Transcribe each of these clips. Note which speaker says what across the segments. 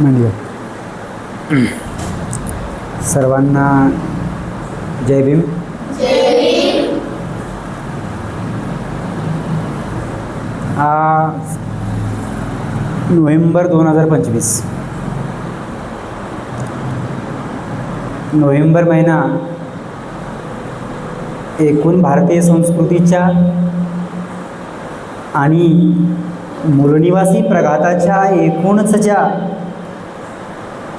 Speaker 1: म्हणजे सर्वांना जय भीम. नोव्हेंबर दोन हजार पंचवीस. नोव्हेंबर महिना एकूण भारतीय संस्कृतीच्या आणि मूलनिवासी प्रघाताच्या एकूणच ज्या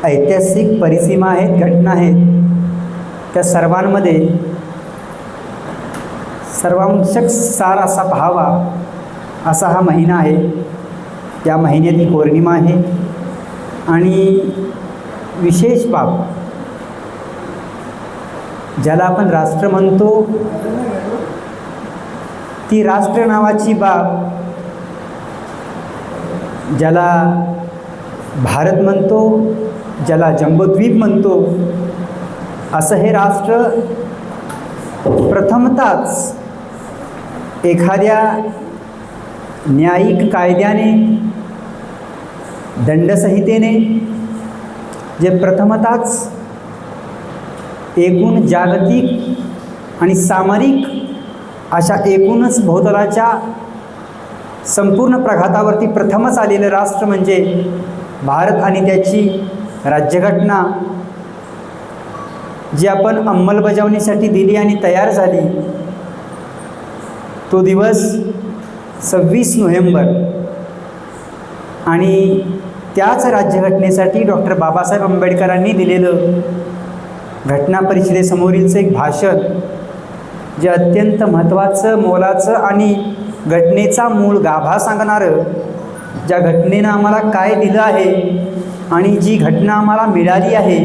Speaker 1: ऐतिहासिक परिसीमा आहेत घटना आहेत त्या सर्वांमध्ये सर्वांशक सार असा पाहावा असा हा महिना आहे. या महिन्यात ही पौर्णिमा आहे. आणि विशेष बाब ज्याला आपण राष्ट्र म्हणतो ती राष्ट्र नावाची बाब ज्याला भारत म्हणतो ज्याला जंबोद्वीप म्हणतो. असं हे राष्ट्र प्रथमताच एखाद्या न्यायिक कायद्याने दंडसंहितेने जे प्रथमताच एकूण जागतिक आणि सामरिक अशा एकूणच भौतलाच्या संपूर्ण प्रघातावरती प्रथमच आलेलं राष्ट्र म्हणजे भारत आणि त्याची राज्यघटना जी आपण अंमलबजावणीसाठी दिली आणि तयार झाली तो दिवस सव्वीस नोव्हेंबर. आणि त्याच राज्यघटनेसाठी डॉक्टर बाबासाहेब आंबेडकरांनी दिलेलं घटना परिषदेसमोरीलचं एक भाषण जे अत्यंत महत्त्वाचं मोलाचं आणि घटनेचा मूळ गाभा सांगणारं ज्या घटनेनं आम्हाला काय दिलं आहे आणि जी घटना आम्हाला मिळाली आहे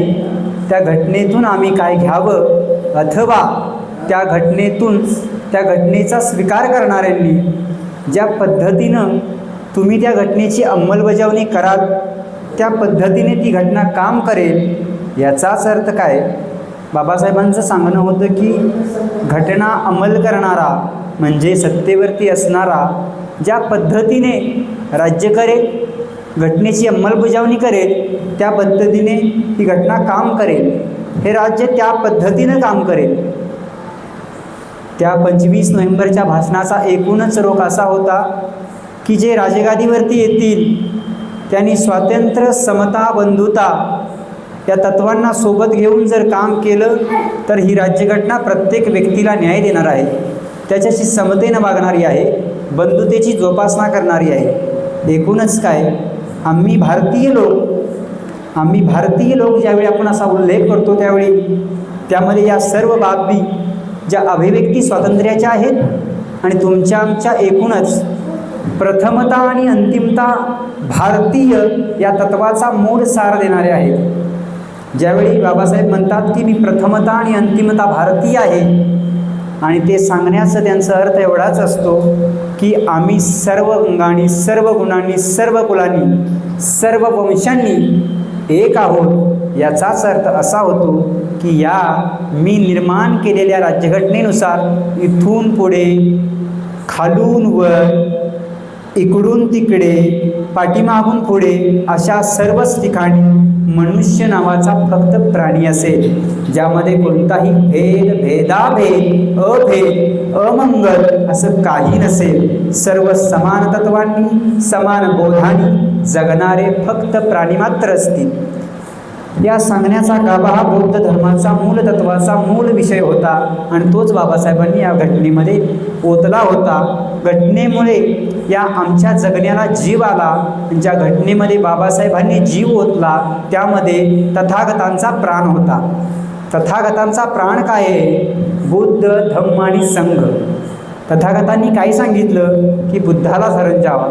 Speaker 1: त्या घटनेतून आम्ही काय घ्यावं? अथवा त्या घटनेतून त्या घटनेचा स्वीकार करणाऱ्यांनी ज्या पद्धतीनं तुम्ही त्या घटनेची अंमलबजावणी कराल त्या पद्धतीने ती घटना काम करेल याचाच अर्थ काय? बाबासाहेबांचं सांगणं होतं की घटना अंमल करणारा म्हणजे सत्तेवरती असणारा ज्या पद्धतीने राज्य करेल घटनेची अंमलबजावणी करेल त्या पद्धतीने ती घटना काम करेल. हे राज्य त्या पद्धतीनं काम करेल. त्या पंचवीस नोव्हेंबरच्या भाषणाचा एकूणच रोख असा होता की जे राजगादीवरती येतील त्यांनी स्वातंत्र्य समता बंधुता या तत्वांना सोबत घेऊन जर काम केलं तर ही राज्यघटना प्रत्येक व्यक्तीला न्याय देणार आहे. त्याच्याशी समतेनं वागणारी आहे बंधुतेची जोपासना करणारी आहे. एकूणच काय? आम्ही भारतीय लोक आम्ही भारतीय लोक ज्यावेळी आपण असा उल्लेख करतो त्यावेळी त्यामध्ये या सर्व बाबी ज्या अभिव्यक्ती स्वातंत्र्याच्या आहेत आणि तुमच्या आमच्या एकूणच प्रथमता आणि अंतिमता भारतीय या तत्वाचा मूळ सार देणारे आहेत. ज्यावेळी बाबासाहेब म्हणतात की मी प्रथमता आणि अंतिमता भारतीय आहे आणि ते सांगण्याचा त्यांचा अर्थ एवढाच असतो की आम्ही सर्व अंगाने सर्व गुणांनी सर्व कुलांनी सर्व वंशांनी एक आहोत. याचाच अर्थ असा होतो की या मी निर्माण केलेल्या राज्यघटनेनुसार इथून पुढे खालून वर इकडून तिकडे पाठीमागून पुढे अशा सर्वच ठिकाणी मनुष्य नावाचा फक्त प्राणी असेल ज्यामध्ये कोणताही भेद भेदाभेद अभेद अमंगल असं काही नसेल. सर्व समान तत्वांनी समान बोधांनी जगणारे फक्त प्राणी मात्र असतील. या सांगण्याचा गाभा हा बौद्ध धर्माचा मूल तत्वाचा मूल विषय होता. आणि तोच बाबासाहेबांनी या घटनेमध्ये ओतला होता. घटनेमुळे या आमच्या जगण्याला जीव आला. ज्या घटनेमध्ये बाबासाहेबांनी जीव ओतला त्यामध्ये तथागतांचा प्राण होता. तथागतांचा प्राण काय आहे? बुद्ध धम्म आणि संघ. तथागतांनी काय सांगितलं? की बुद्धाला शरण जावा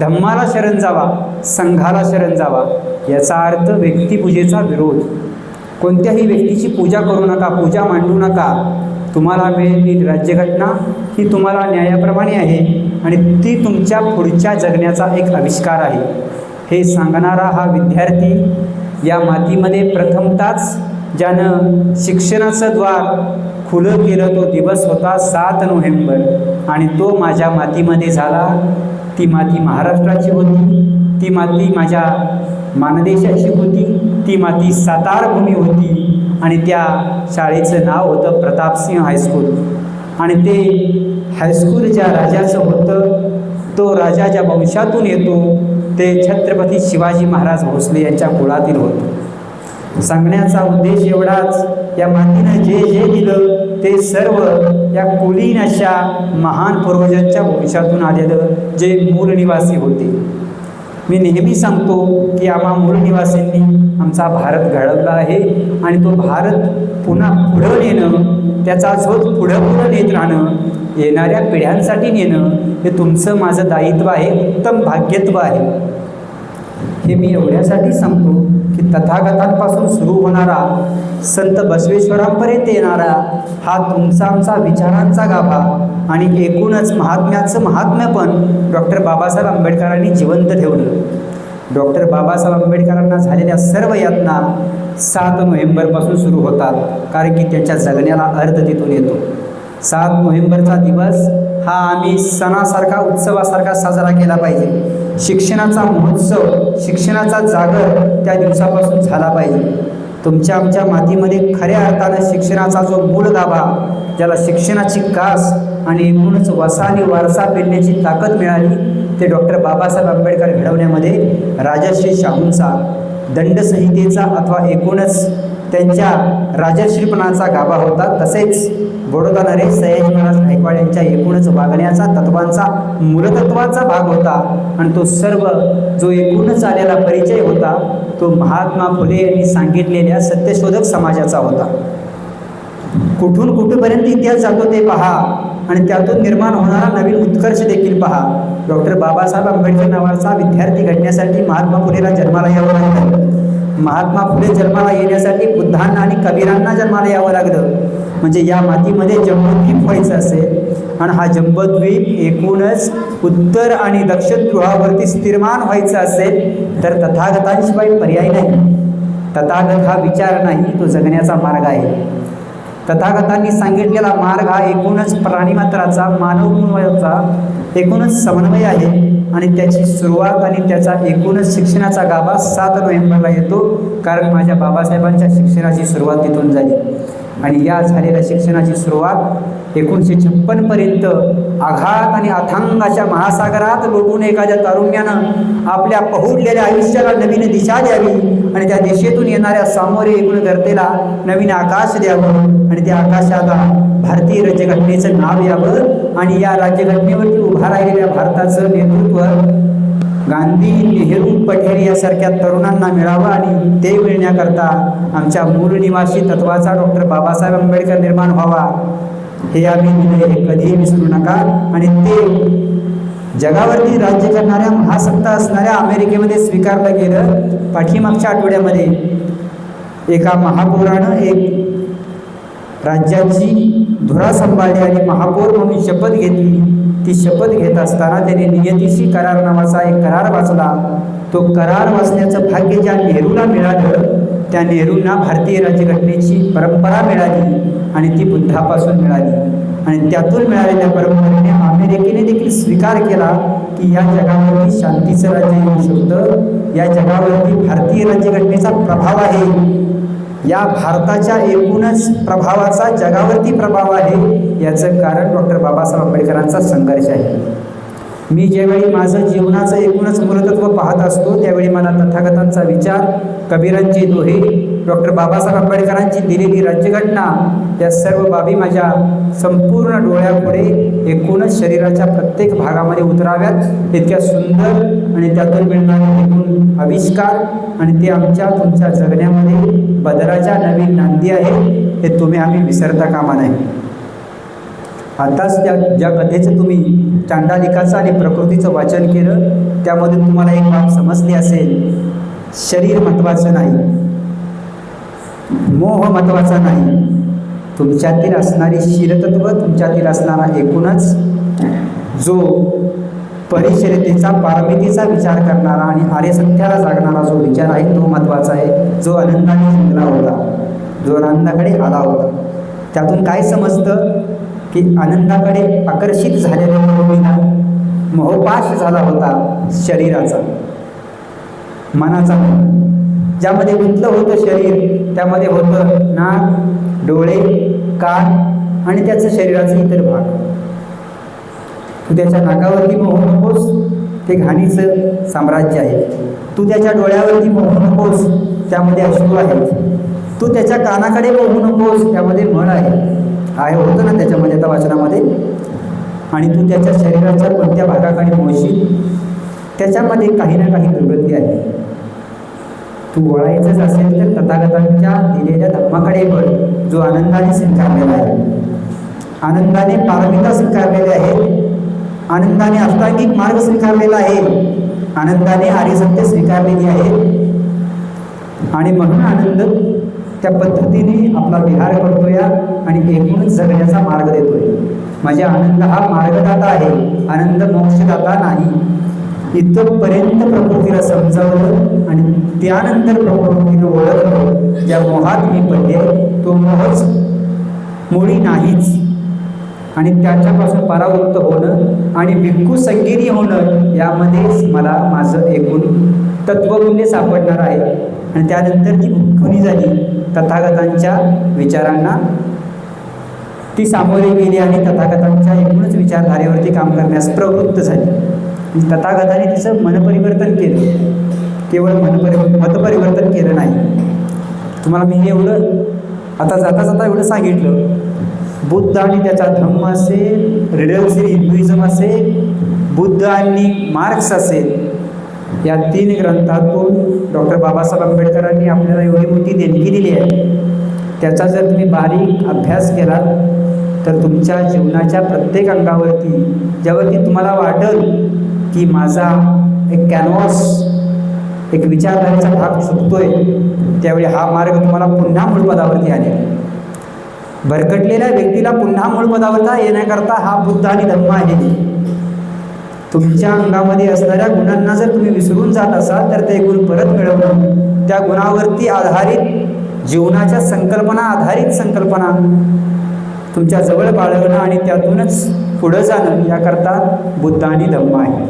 Speaker 1: धम्माला शरण जावा संघाला शरण जावा. याचा अर्थ व्यक्तिपूजेचा विरोध. कोणत्याही व्यक्तीची पूजा करू नका पूजा मांडू नका. तुम्हाला मिळेली राज्यघटना ही तुम्हाला न्यायाप्रमाणे आहे आणि ती तुमच्या पुढच्या जगण्याचा एक आविष्कार आहे. हे सांगणारा हा विद्यार्थी या मातीमध्ये प्रथमताच ज्यानं शिक्षणाचं द्वार खुलं केलं तो दिवस होता सात नोव्हेंबर आणि तो माझ्या मातीमध्ये झाला. ती माती महाराष्ट्राची होती. ती माती माझ्या मानदेशाची अशी होती. ती माती सातारभूमी होती आणि त्या शाळेचं नाव होतं प्रतापसिंह हायस्कूल आणि ते हायस्कूल ज्या राजाचं होतं तो राजा ज्या वंशातून येतो ते छत्रपती शिवाजी महाराज भोसले यांच्या कुळातील होतं. सांगण्याचा उद्देश एवढाच या मातीनं जे जे दिलं ते सर्व या कुलीन अशा महान पूर्वजांच्या वंशातून आलेलं जे मूळ निवासी होते. मी नेहमी सांगतो की आम्हा मूळ निवासींनी आमचा भारत घडवला आहे आणि तो भारत पुन्हा पुढं नेणं त्याचा शोध पुढं पुढं नेत राहणं येणाऱ्या पिढ्यांसाठी नेणं हे तुमचं माझं दायित्व आहे उत्तम भाग्यत्व आहे. हे मी एवढ्यासाठी सांगतो की तथागतांपासून सुरू होणारा संत बसवेश्वरांपर्यंत येणारा हा तुमचा आमचा विचारांचा गाभा आणि एकूणच महात्म्याचं महात्म्य पण डॉक्टर बाबासाहेब आंबेडकरांनी जिवंत ठेवलं. डॉक्टर बाबासाहेब आंबेडकरांना झालेल्या सर्व यातना सात नोव्हेंबरपासून सुरू होतात कारण की त्यांच्या जगण्याला अर्थ तिथून येतो. सात नोव्हेंबरचा दिवस हा आम्ही सणासारखा उत्सवासारखा साजरा केला पाहिजे. शिक्षणाचा महोत्सव शिक्षणाचा जागर त्या दिवसापासून झाला पाहिजे. तुमच्या आमच्या मातीमध्ये खऱ्या अर्थानं शिक्षणाचा जो मूळ गाभा ज्याला शिक्षणाची कास आणि एकूणच वसा आणि वारसा पेरण्याची ताकद मिळाली ते डॉक्टर बाबासाहेब आंबेडकर घडवण्यामध्ये राजश्री शाहूंचा दंडसंहितेचा अथवा एकूणच त्यांच्या राजश्रीपणाचा गाभा होता. तसेच बडोदा नरेश सयाजी महाराज गायकवाड यांच्या एकूणच वागण्याचा तत्वांचा मूलतत्वाचा भाग होता. आणि तो सर्व जो एकूणच आलेला परिचय होता तो महात्मा फुले यांनी सांगितलेल्या सत्यशोधक समाजाचा होता. कुठून कुठेपर्यंत इतिहास जातो ते पहा. आणि त्यातून निर्माण होणारा नवीन उत्कर्ष देखील पहा. डॉक्टर बाबासाहेब आंबेडकर नावाचा विद्यार्थी घडण्यासाठी महात्मा फुलेला जन्माला यावं लागतं. महात्मा फुले जन्माला येण्यासाठी बुद्धांना आणि कबीरांना जन्माला यावं लागलं म्हणजे या मातीमध्ये जम्बोद्वीप व्हायचं असेल आणि हा जम्बोद्वीप एकूणच उत्तर आणि दक्षिण ध्रुवावरती स्थिरमान व्हायचं असेल तर तथागतांशिवाय पर्याय नाही. तथागत हा विचार नाही तो जगण्याचा मार्ग आहे. तथागतांनी सांगितलेला मार्ग हा एकूणच प्राणीमात्राचा मानवचा एकूणच समन्वय आहे. आणि त्याची सुरुवात आणि त्याचा एकूणच शिक्षणाचा गाभा सात नोव्हेंबरला येतो. कारण माझ्या बाबासाहेबांच्या शिक्षणाची सुरुवात तिथून झाली. आणि या झालेल्या शिक्षणाची सुरुवात एकोणीसशे छप्पनपर्यंत आघात आणि अथांग अशा महासागरात लोटून एखाद्या तारुण्यानं आपल्या पहुडलेल्या आयुष्याला नवीन दिशा द्यावी आणि त्या दिशेतून येणाऱ्या सामोरे एकूण गर्तेला नवीन आकाश द्यावं आणि त्या आकाशाला भारतीय राज्यघटनेचं नाव यावं आणि या राज्यघटनेवरती उभा राहिलेल्या भारताचं नेतृत्व गांधी नेहरू पटेल यासारख्या तरुणांना मिळावं आणि ते मिळण्याकरता आमच्या मूळ निवासी तत्वाचा डॉक्टर बाबासाहेब आंबेडकर निर्माण व्हावा. हे आम्ही दिले कधीही विसरू नका आणि ते जगावरती राज्य करणाऱ्या महासत्ता असणाऱ्या अमेरिकेमध्ये स्वीकारलं गेलं पाठीमागच्या आठवड्यामध्ये. एका महापौरानं एक राज्याची धुरा सांभाळली आणि महापौर म्हणून शपथ घेतली. ती शपथ घेत असताना त्याने नियतीशी करार नावाचा एक करार वाचला. तो करार वाचण्याचं भाग्य ज्या नेहरूला मिळालं त्या नेहरूंना भारतीय राज्यघटनेची परंपरा मिळाली आणि ती बुद्धापासून मिळाली. आणि त्यातून मिळालेल्या परंपरेने अमेरिकेने देखील स्वीकार केला की या जगावरती शांतीचं राज्य येऊ शकतं. या जगावरती भारतीय राज्यघटनेचा प्रभाव आहे. या भारताच्या एकूणच प्रभावाचा जगावरती प्रभाव आहे याचं कारण डॉक्टर बाबासाहेब आंबेडकरांचा संघर्ष आहे. मी ज्यावेळी माझं जीवनाचं एकूणच मूलतत्व पाहत असतो त्यावेळी मला तथागतांचा विचार कबीरांची दोहे डॉक्टर बाबासाहेब आंबेडकरांची दिलेली राज्यघटना या सर्व बाबी माझ्या संपूर्ण डोळ्यापुढे एकूणच शरीराच्या प्रत्येक भागामध्ये उतराव्यात. इतक्या सुंदर आणि त्यातून मिळणारे एकूण आविष्कार आणि ते आमच्या तुमच्या जगण्यामध्ये बदलाच्या नवीन नांदी आहे हे तुम्ही आम्ही विसरता कामा नाही आताच त्या ज्या कथेचं तुम्ही चांडालिकाचं आणि प्रकृतीचं वाचन केलं त्यामधून तुम्हाला एक बाब समजली असेल. शरीर महत्त्वाचं नाही. मोह महत्त्वाचा नाही. तुमच्यातील असणारी शिरतत्व तुमच्यातील असणारा एकूणच जो परिशरतेचा पारमितीचा विचार करणारा आणि आर्यसत्याला जागणारा जो विचार आहे तो महत्त्वाचा आहे. जो आनंदाने जिंकला होता. जो आनंदाकडे आला होता. त्यातून काय समजतं? की आनंदाकडे आकर्षित झालेल्या मुलीला मोहपाश झाला होता शरीराचा. मनाचा ज्यामध्ये गुंतलं होतं शरीर त्यामध्ये होतं नाक डोळे कान आणि त्याचं शरीराचे इतर भाग. तू त्याच्या नाकावरती मोहू नकोस ते घाणीचं साम्राज्य आहे. तू त्याच्या डोळ्यावरती मोहू नकोस त्यामध्ये अश्रू आहेत. तू त्याच्या कानाकडे मोहू नकोस त्यामध्ये म्हण आहे आहे होतं ना त्याच्यामध्ये आता वाचनामध्ये? आणि तू त्याच्या शरीराच्या कोणत्या भागाकडे पोहोचशील त्याच्यामध्ये काही ना काही दुर्गती आहे. तू वळायचंच असेल तर तथागतांच्या दिलेल्या धर्माकडे पण जो आनंदाने स्वीकारलेला आहे. आनंदाने पारमिता स्वीकारलेले आहे. आनंदाने अष्टांगिक मार्ग स्वीकारलेला आहे. आनंदाने आर्यसत्य स्वीकारलेली आहे. आणि म्हणून आनंद त्या पद्धतीने आपला विहार करतोय आणि एकूणच जगण्याचा मार्ग देतोय. म्हणजे आनंद हा मार्गदाता आहे आनंद मोक्षदाता नाही. इथपर्यंत प्रकृतीला समजावलं आणि त्यानंतर प्रकृतीनं ओळखलं ज्या मोहात मी पडले. तो मोहच मुळी नाहीच. आणि त्याच्यापासून परावृत्त होणं आणि भिक्खू संगिरी होणं यामध्येच मला माझं एकूण तत्वमूल्य सापडणार आहे. आणि त्यानंतर ती खुनी झाली. तथागतांच्या विचारांना ती सामोरे गेली आणि तथागतांच्या एकूणच विचारधारेवरती काम करण्यास प्रवृत्त झाली. तथागताने तिचं मनपरिवर्तन केलं. केवळ मनपरि मतपरिवर्तन केलं नाही. तुम्हाला मी हे एवढं आता जाता जाता एवढं सांगितलं. बुद्ध आणि त्याचा धम्म असेल रिडल्स हिंदुइझम असेल बुद्ध आणि मार्क्स असेल या तीन ग्रंथातून डॉक्टर बाबासाहेब आंबेडकरांनी आपल्याला एवढी मोठी देणगी दिली आहे. त्याचा जर तुम्ही बारीक अभ्यास केला तर तुमच्या जीवनाच्या प्रत्येक अंगावरती ज्यावरती तुम्हाला वाटेल की माझा एक कॅनव्हास एक विचारधारेचा भाग चुकतोय त्यावेळी हा मार्ग तुम्हाला पुन्हा मूळपदावरती आले भरकटलेल्या व्यक्तीला पुन्हा मूळपदावरता येण्याकरता हा बुद्ध आणि धम्म आहे. तुमच्या अंगामध्ये असणाऱ्या गुणांना जर तुम्ही विसरून जात असाल तर ते गुण परत मिळवणं. त्या गुणावरती आधारित जीवनाच्या संकल्पना आधारित संकल्पना तुमच्या जवळ बाळगणं आणि त्यातूनच पुढं जाणं याकरता बुद्ध आणि धम्म आहे.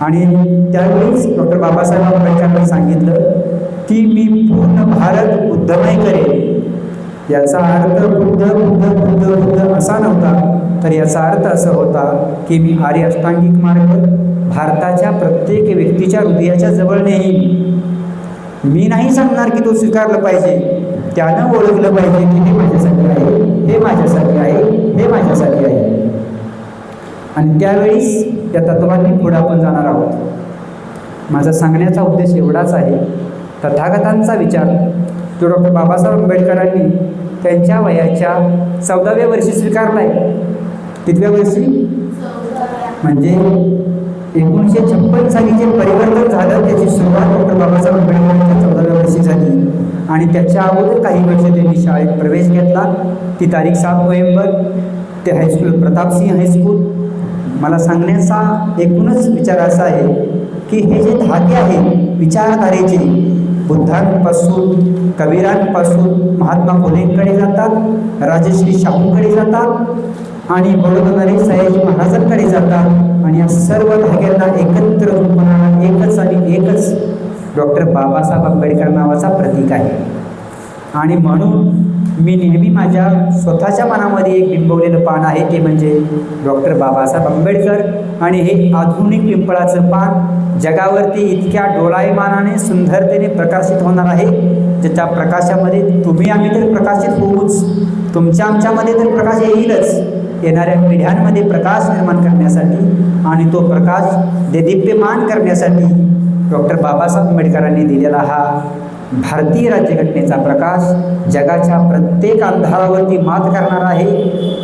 Speaker 1: आणि त्यावेळीच डॉक्टर बाबासाहेब आंबेडकरांनी सांगितलं की मी पूर्ण भारत बुद्धमय करेन. याचा अर्थ बुद्ध बुद्ध बुद्ध बुद्ध असा नव्हता. तर याचा अर्थ असा होता की मी आर्य अष्टांगिक मार्ग भारताच्या प्रत्येक व्यक्तीच्या हृदयाच्या जवळ नेईन. मी नाही सांगणार की तो स्वीकारलं पाहिजे. त्यानं ओळखलं पाहिजे की हे माझ्यासाठी आहे हे माझ्यासाठी आहे हे माझ्यासाठी आहे. आणि त्यावेळीस त्या तत्वांनी पुढे आपण जाणार आहोत. माझा सांगण्याचा उद्देश एवढाच आहे. तथागतांचा विचार. तो डॉक्टर बाबासाहेब आंबेडकरांनी त्यांच्या वयाच्या चौदाव्या वर्षी स्वीकारला आहे कितव्या वर्षी? म्हणजे एकोणीसशे छप्पन साली जे परिवर्तन झालं त्याची सुरुवात डॉक्टर बाबासाहेब आंबेडकरांच्या चौदाव्या वर्षी झाली. आणि त्याच्या अगोदर काही वर्ष त्यांनी शाळेत प्रवेश घेतला. ती तारीख सात नोव्हेंबर. ते हायस्कूल प्रतापसिंह हायस्कूल मला सांगण्याचा एकूणच विचार असा आहे की हे जे धागे आहेत विचारधारेचे बुद्धांपासून कबीरांपासून महात्मा फुलेंकडे जातात राजश्री शाहूंकडे जातात आणि बडोदनारे सयाजी महाराजांकडे जातात. आणि या सर्व धाग्यांना एकत्र रूपणा एकच आणि एकच डॉक्टर बाबासाहेब आंबेडकर नावाचा प्रतीक आहे. आणि म्हणून मी नेहमी माझ्या स्वतःच्या मनामध्ये एक बिंबवलेलं पान आहे ते म्हणजे डॉक्टर बाबासाहेब आंबेडकर. आणि हे आधुनिक पिंपळाचं पान जगावरती इतक्या डोलायमानाने सुंदरतेने प्रकाशित होणार आहे ज्याच्या प्रकाशामध्ये तुम्ही आम्ही तर प्रकाशित होऊच. तुमच्या आमच्यामध्ये तर प्रकाश येईलच. येणाऱ्या पिढ्यांमध्ये प्रकाश निर्माण करण्यासाठी आणि तो प्रकाश देदीप्यमान करण्यासाठी डॉक्टर बाबासाहेब आंबेडकरांनी दिलेला हा भारतीय राज्यघटनेचा प्रकाश जगाच्या प्रत्येक अंधारावरती मात करणार आहे.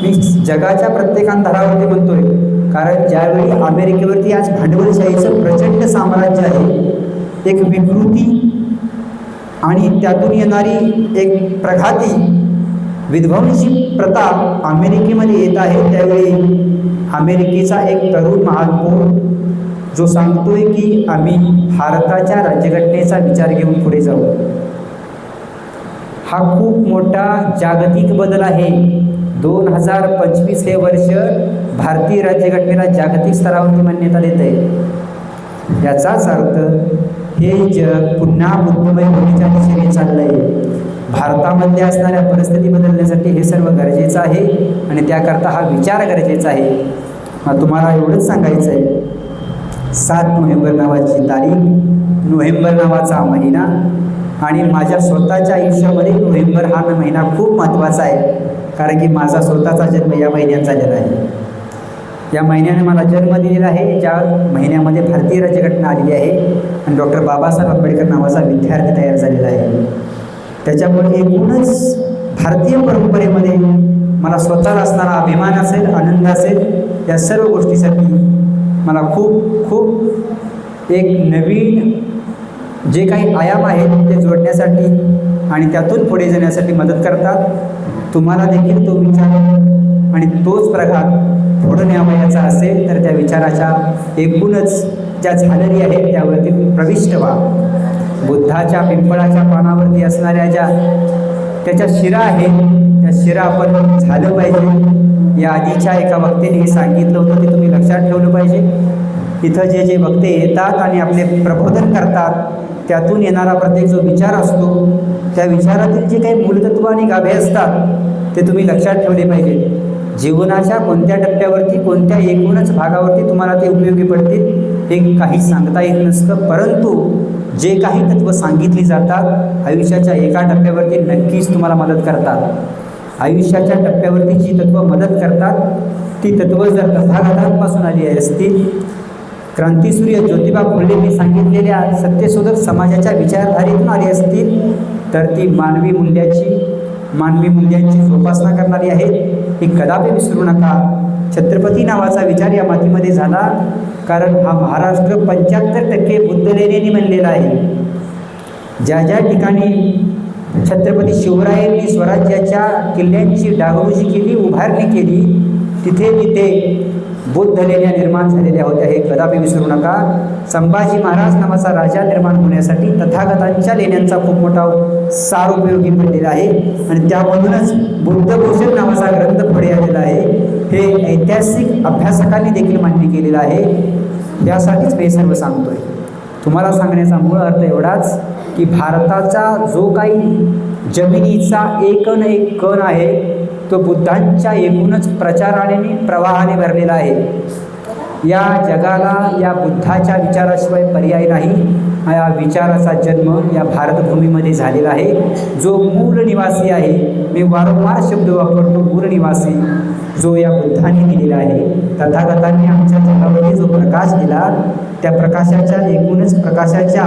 Speaker 1: मी जगाच्या प्रत्येक अंधारावरती म्हणतोय कारण ज्यावेळी अमेरिकेवरती आज भांडवलशाहीचं प्रचंड साम्राज्य आहे एक विकृती आणि त्यातून येणारी एक प्रघाती विध्वंसी प्रथा अमेरिकेमध्ये येत आहे त्यावेळी अमेरिकेचा एक तरुण महापौर जो सांगतोय की आम्ही भारताच्या राज्यघटनेचा विचार घेऊन पुढे जाऊ. हा खूप मोठा जागतिक बदल आहे. दोन हजार पंचवीस हे वर्ष भारतीय राज्यघटनेला जागतिक स्तरावरती मान्यता देत आहे याचाच अर्थ हे जग पुन्हा बुद्धमय होण्याच्या दिशेने चाललंय. भारतामध्ये असणाऱ्या परिस्थिती बदलण्यासाठी हे सर्व गरजेचं आहे आणि त्याकरता हा विचार गरजेचा आहे. तुम्हाला एवढंच सांगायचं आहे सात नोव्हेंबर नावाची तारीख नोव्हेंबर नावाचा महिना आणि माझ्या स्वतःच्या आयुष्यामध्ये नोव्हेंबर हा महिना खूप महत्त्वाचा आहे कारण की माझा स्वतःचा जन्म या महिन्यात झालेला आहे. या महिन्याने मला जन्म दिलेला आहे ज्या महिन्यामध्ये भारतीय राज्यघटना आलेली आहे आणि डॉक्टर बाबासाहेब आंबेडकर नावाचा विद्यार्थी तयार झालेला आहे. त्याच्यामुळे एकूणच भारतीय परंपरेमध्ये मला स्वतःला असणारा अभिमान असेल आनंद असेल या सर्व गोष्टीसाठी मला खूप खूप एक नवीन जे काही आयाम आहेत ते जोडण्यासाठी आणि त्यातून पुढे जाण्यासाठी मदत करतात. तुम्हाला देखील तो विचार आणि तोच प्रघात पुढे न्यावयाचा असेल तर त्या विचाराच्या एकूणच ज्या झालेली आहेत त्यावरती प्रविष्ट व्हा. बुद्धाच्या पिंपळाच्या पानावरती असणाऱ्या ज्या त्याच्या शिरा आहेत त्या शिरा आपण झालं पाहिजे. या आधीच्या एका वक्तेने हे सांगितलं होतं ते तुम्ही लक्षात ठेवलं पाहिजे. इथं जे जे वक्ते येतात आणि आपले प्रबोधन करतात त्यातून येणारा प्रत्येक जो विचार असतो त्या विचारातील जे काही मूलतत्व आणि गाभे असतात ते तुम्ही लक्षात ठेवले पाहिजे. जीवनाच्या कोणत्या टप्प्यावरती कोणत्या एकूणच भागावरती तुम्हाला ते उपयोगी पडतील हे काही सांगता येत नसतं. परंतु जे काही तत्त्व सांगितली जातात आयुष्याच्या एका टप्प्यावरती नक्कीच तुम्हाला मदत करतात. आयुष्याच्या टप्प्यावरती जी तत्त्व मदत करतात ती तत्त्व जर तथागतांपासून आली असतील क्रांतीसूर्य ज्योतिबा फुलेंनी सांगितलेल्या सत्यशोधक समाजाच्या विचारधारेतून आली असतील तर ती मानवी मूल्याची मानवी मूल्यांची जोपासना करणारी आहेत ही कदापि विसरू नका. छत्रपती नावाचा विचार या मातीमध्ये झाला कारण हा महाराष्ट्र पंच्याहत्तर टक्के बुद्धलेनेने बनलेला आहे. ज्या ज्या ठिकाणी छत्रपती शिवरायांनी स्वराज्याच्या किल्ल्यांची डागडुजी केली उभारणी केली. तिथे तिथे बुद्ध लेण्या निर्माण झालेल्या होत्या. हे कदापि विसरू नका. संभाजी महाराज नावाचा राजा निर्माण होण्यासाठी तथागतांच्या लेण्यांचा खूप मोठा सार उपयोगी पडलेला आहे. आणि त्यामधूनच बुद्धभूषण नावाचा ग्रंथ पुढे आलेला आहे. हे ऐतिहासिक अभ्यासकांनी देखील मान्य केलेलं आहे. यासाठीच मी सर्व सांगतोय. तुम्हाला सांगण्याचा मूळ अर्थ एवढाच की भारताचा जो काही जमिनीचा एकन एक कण आहे तो बुद्धांच्या एकूणच प्रचाराने प्रवाहाने भरलेला आहे. या जगाला या बुद्धाच्या विचाराशिवाय पर्याय नाही. या विचाराचा जन्म या भारतभूमीमध्ये झालेला आहे. जो मूळ निवासी आहे मी वारंवार शब्द वापरतो मूळ निवासी जो या बुद्धाने दिलेला आहे. तथागतांनी आमच्या जगामध्ये जो प्रकाश दिला त्या प्रकाशाच्या एकूणच प्रकाशाच्या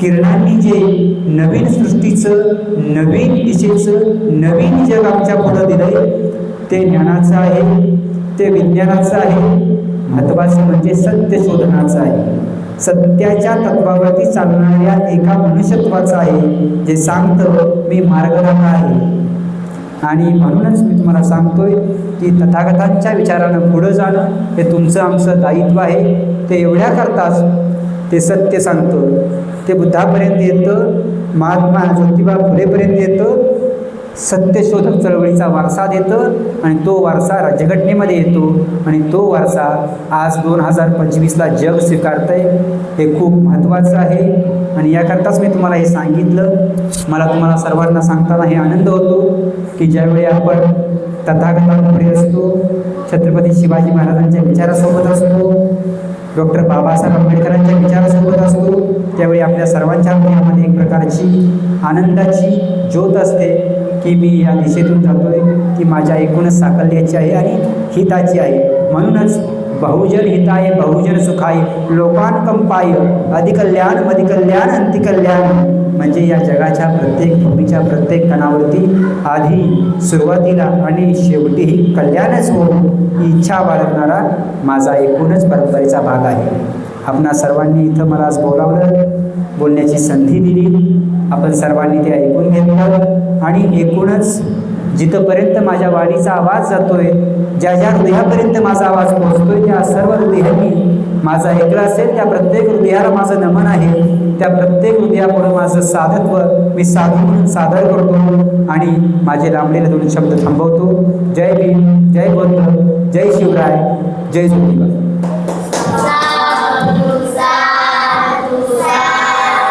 Speaker 1: किरणांनी जे नवीन सृष्टीचं नवीन दिशेचं नवीन जग आमच्या पुढं दिलंय ते ज्ञानाचं आहे ते विज्ञानाचं आहे. महत्त्वाचं म्हणजे सत्य शोधनाचं आहे. सत्याच्या तत्वावरती चालणाऱ्या एका मनुष्यत्वाचं आहे जे सांगतं मी मार्गदर्शक आहे. आणि म्हणूनच मी तुम्हाला सांगतोय की तथागतांच्या विचारानं पुढं जाणं हे तुमचं आमचं दायित्व आहे. ते एवढ्या करताच ते सत्य सांगतं. ते बुद्धापर्यंत येतं महात्मा ज्योतिबा फुलेपर्यंत येतं सत्यशोधक चळवळीचा वारसा देतं आणि तो वारसा राज्यघटनेमध्ये येतो आणि तो वारसा आज दोन हजार पंचवीसला जग स्वीकारतं आहे हे खूप महत्त्वाचं आहे. आणि याकरताच मी तुम्हाला हे सांगितलं. मला तुम्हाला सर्वांना सांगताना हे आनंद होतो की ज्यावेळी आपण तथागतांपुढे असतो छत्रपती शिवाजी महाराजांच्या विचारासोबत असतो डॉक्टर बाबासाहेब आंबेडकरांच्या विचारासोबत असतो त्यावेळी आपल्या सर्वांच्या हृदयामध्ये एक प्रकारची आनंदाची ज्योत असते. की मी या दिशेतून जातोय की माझ्या एकूणच साकल्याची आहे आणि हिताची आहे. म्हणूनच बहुजन हिताय बहुजन सुखाय लोकांकंपाय अधिकल्याण मधिकल्याण अंतिकल्याण. म्हणजे या जगाच्या प्रत्येक भूमीच्या प्रत्येक कणावरती आधी सुरुवातीला आणि शेवटीही कल्याणच हो ही इच्छा बाळगणारा माझा एकूणच परंपरेचा भाग आहे. आपणा सर्वांनी इथं मला आज बोलावलं बोलण्याची संधी दिली. आपण सर्वांनी ते ऐकून घेतलं. आणि एकूणच जिथंपर्यंत माझ्या वाणीचा आवाज जातोय ज्या ज्या हृदयापर्यंत माझा आवाज पोहोचतोय त्या सर्व हृदयांनी माझा ऐकला असेल त्या प्रत्येक हृदयाला माझं नमन आहे. त्या प्रत्येक हृदयापुढं माझं साधत्व मी साधू म्हणून सादर करतो आणि माझे लांबलेले दोन शब्द थांबवतो. जय भीम जय बुद्ध जय शिवराय जय ज्योतिबा.